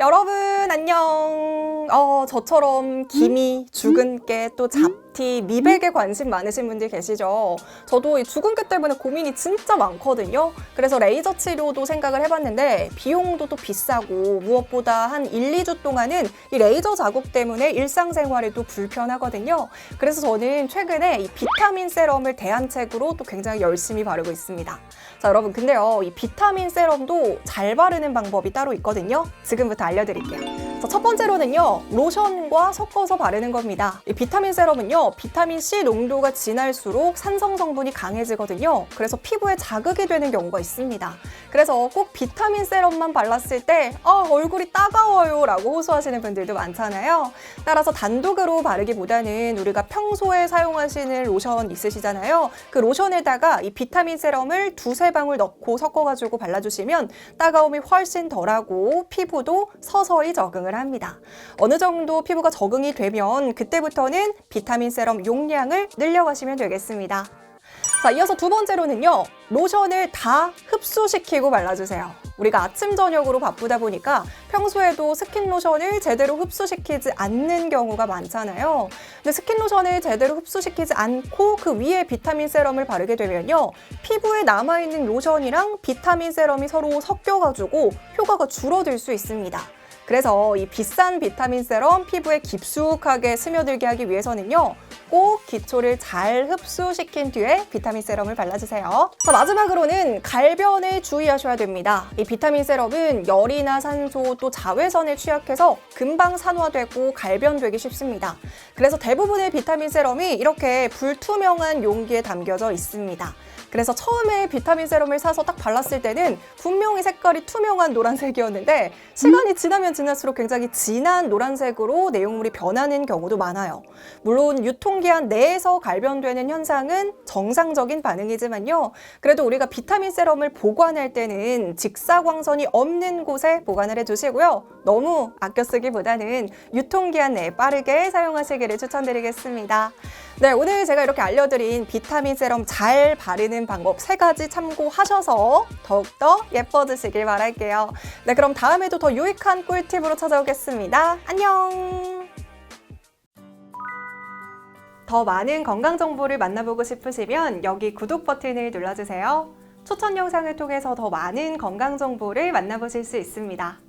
여러분 안녕. 어, 저처럼 기미, 죽은 깨, 또잡 티, 미백에 관심 많으신 분들 계시죠? 저도 이 죽은 깨 때문에 고민이 진짜 많거든요. 그래서 레이저 치료도 생각을 해봤는데 비용도 또 비싸고 무엇보다 한 1, 2주 동안은 이 레이저 자국 때문에 일상생활에도 불편하거든요. 그래서 저는 최근에 이 비타민 세럼을 대안책으로 또 굉장히 열심히 바르고 있습니다. 자, 여러분, 근데요, 이 비타민 세럼도 잘 바르는 방법이 따로 있거든요. 지금부터 알려드릴게요. 자, 첫 번째로는요, 로션과 섞어서 바르는 겁니다. 이 비타민 세럼은요, 비타민 C 농도가 진할수록 산성 성분이 강해지거든요. 그래서 피부에 자극이 되는 경우가 있습니다. 그래서 꼭 비타민 세럼만 발랐을 때, 아, 얼굴이 따가워요 라고 호소하시는 분들도 많잖아요. 따라서 단독으로 바르기보다는 우리가 평소에 사용하시는 로션 있으시잖아요. 그 로션에다가 이 비타민 세럼을 두세 방울 넣고 섞어가지고 발라주시면 따가움이 훨씬 덜하고 피부도 서서히 적응 을 합니다. 어느 정도 피부가 적응이 되면 그때부터는 비타민 세럼 용량을 늘려가시면 되겠습니다. 자, 이어서 두 번째로는요, 로션을 다 흡수시키고 발라주세요. 우리가 아침, 저녁으로 바쁘다 보니까 평소에도 스킨 로션을 제대로 흡수시키지 않는 경우가 많잖아요. 근데 스킨 로션을 제대로 흡수시키지 않고 그 위에 비타민 세럼을 바르게 되면요. 피부에 남아있는 로션이랑 비타민 세럼이 서로 섞여가지고 효과가 줄어들 수 있습니다. 그래서 이 비싼 비타민 세럼 피부에 깊숙하게 스며들게 하기 위해서는요. 꼭 기초를 잘 흡수시킨 뒤에 비타민 세럼을 발라주세요. 자, 마지막으로는 갈변에 주의하셔야 됩니다. 이 비타민 세럼은 열이나 산소 또 자외선에 취약해서 금방 산화되고 갈변되기 쉽습니다. 그래서 대부분의 비타민 세럼이 이렇게 불투명한 용기에 담겨져 있습니다. 그래서 처음에 비타민 세럼을 사서 딱 발랐을 때는 분명히 색깔이 투명한 노란색이었는데 시간이 지나면 지날수록 굉장히 진한 노란색으로 내용물이 변하는 경우도 많아요. 물론 유통기한 내에서 갈변되는 현상은 정상적인 반응이지만요. 그래도 우리가 비타민 세럼을 보관할 때는 직사광선이 없는 곳에 보관을 해주시고요. 너무 아껴 쓰기보다는 유통기한 내에 빠르게 사용하시기를 추천드리겠습니다. 네, 오늘 제가 이렇게 알려드린 비타민 세럼 잘 바르는 방법 세 가지 참고하셔서 더욱더 예뻐지시길 바랄게요. 네, 그럼 다음에도 더 유익한 꿀팁으로 찾아오겠습니다. 안녕! 더 많은 건강 정보를 만나보고 싶으시면 여기 구독 버튼을 눌러주세요. 추천 영상을 통해서 더 많은 건강 정보를 만나보실 수 있습니다.